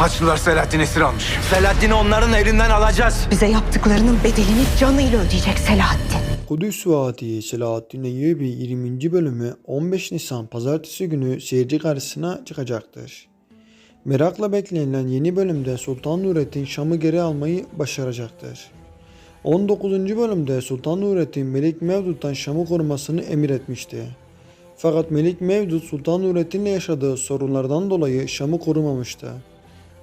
Haçlılar Selahattin esir almış. Selahattin'i onların elinden alacağız. Bize yaptıklarının bedelini canıyla ödeyecek Selahattin. Kudüs Vaati Selahaddin Eyyubi 20. bölümü 15 Nisan Pazartesi günü seyirci karşısına çıkacaktır. Merakla beklenilen yeni bölümde Sultan Nurettin Şam'ı geri almayı başaracaktır. 19. bölümde Sultan Nurettin Melik Mevdut'tan Şam'ı korumasını emir etmişti. Fakat Melik Mevdut Sultan Nurettin'le yaşadığı sorunlardan dolayı Şam'ı korumamıştı.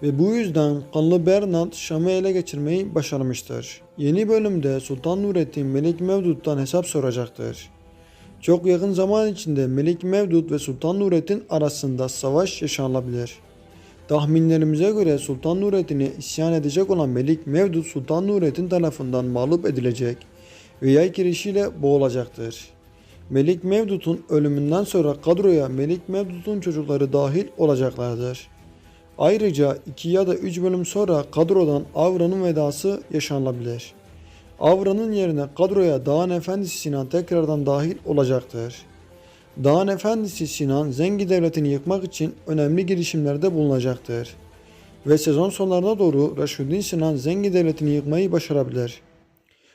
Ve bu yüzden Kanlı Bernard Şam'ı ele geçirmeyi başarmıştır. Yeni bölümde Sultan Nurettin Melik Mevdut'tan hesap soracaktır. Çok yakın zaman içinde Melik Mevdut ve Sultan Nurettin arasında savaş yaşanabilir. Tahminlerimize göre Sultan Nurettin'e isyan edecek olan Melik Mevdut Sultan Nurettin tarafından mağlup edilecek ve yay kirişiyle boğulacaktır. Melik Mevdut'un ölümünden sonra kadroya Melik Mevdut'un çocukları dahil olacaklardır. Ayrıca 2 ya da 3 bölüm sonra kadrodan Avra'nın vedası yaşanabilir. Avra'nın yerine kadroya Dağın Efendisi Sinan tekrardan dahil olacaktır. Dağın Efendisi Sinan Zengi Devleti'ni yıkmak için önemli girişimlerde bulunacaktır. Ve sezon sonlarına doğru Raşuddin Sinan Zengi Devleti'ni yıkmayı başarabilir.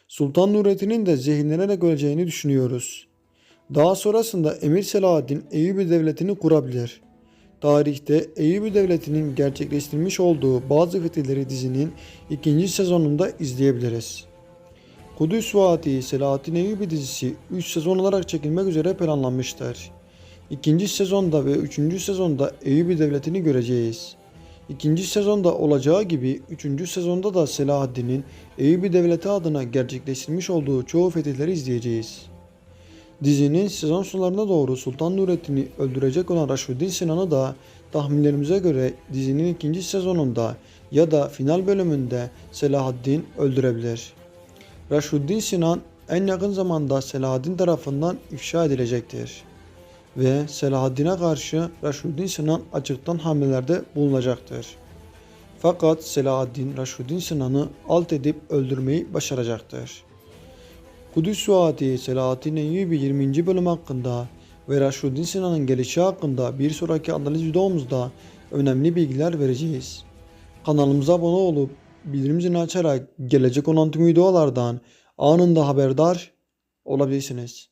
Sultan Nurettin'in de zehirlenerek öleceğini düşünüyoruz. Daha sonrasında Emir Selahaddin Eyyubi Devleti'ni kurabilir. Tarihte Eyyubi Devleti'nin gerçekleştirmiş olduğu bazı fetihleri dizinin ikinci sezonunda izleyebiliriz. Kudüs Vaati Selahattin Eyyubi dizisi 3 sezon olarak çekilmek üzere planlanmıştır. İkinci sezonda ve üçüncü sezonda Eyyubi Devleti'ni göreceğiz. İkinci sezonda olacağı gibi üçüncü sezonda da Selahaddin'in Eyyubi Devleti adına gerçekleştirmiş olduğu çoğu fetihleri izleyeceğiz. Dizinin sezon sonlarına doğru Sultan Nurettin'i öldürecek olan Raşuddin Sinan'ı da tahminlerimize göre dizinin ikinci sezonunda ya da final bölümünde Selahaddin öldürebilir. Raşuddin Sinan en yakın zamanda Selahaddin tarafından ifşa edilecektir. Ve Selahaddin'e karşı Raşuddin Sinan açıktan hamlelerde bulunacaktır. Fakat Selahaddin Raşuddin Sinan'ı alt edip öldürmeyi başaracaktır. Kudüs Vaati Selahattin Eyyubi 20. bölüm hakkında ve Raşuddin Sinan'ın gelişi hakkında bir sonraki analiz videomuzda önemli bilgiler vereceğiz. Kanalımıza abone olup bildirim zilini açarak gelecek olan tüm videolardan anında haberdar olabilirsiniz.